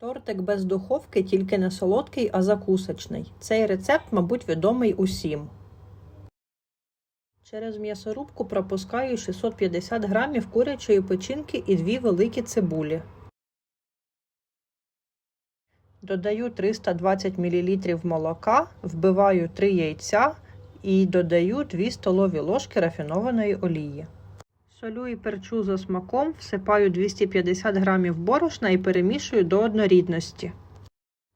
Тортик без духовки тільки не солодкий, а закусочний. Цей рецепт, мабуть, відомий усім. Через м'ясорубку пропускаю 650 грамів курячої печінки і дві великі цибулі. Додаю 320 мл молока, вбиваю 3 яйця і додаю 2 столові ложки рафінованої олії. Солю і перчу за смаком, всипаю 250 грамів борошна і перемішую до однорідності.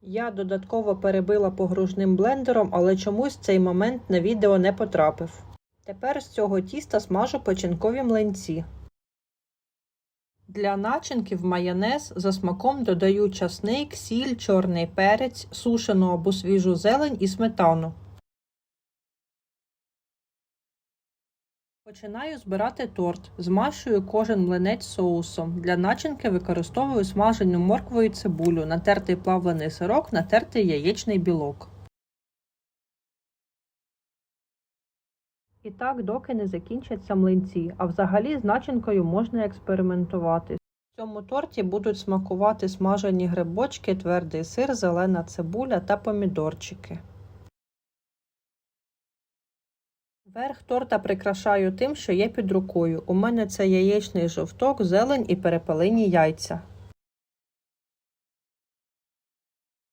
Я додатково перебила погружним блендером, але чомусь цей момент на відео не потрапив. Тепер з цього тіста смажу печінкові млинці. Для начинки в майонез за смаком додаю часник, сіль, чорний перець, сушену або свіжу зелень і сметану. Починаю збирати торт. Змащую кожен млинець соусом. Для начинки використовую смажену моркву і цибулю, натертий плавлений сирок, натертий яєчний білок. І так, доки не закінчаться млинці, а взагалі з начинкою можна експериментувати. В цьому торті будуть смакувати смажені грибочки, твердий сир, зелена цибуля та помідорчики. Верх торта прикрашаю тим, що є під рукою. У мене це яєчний жовток, зелень і перепелині яйця.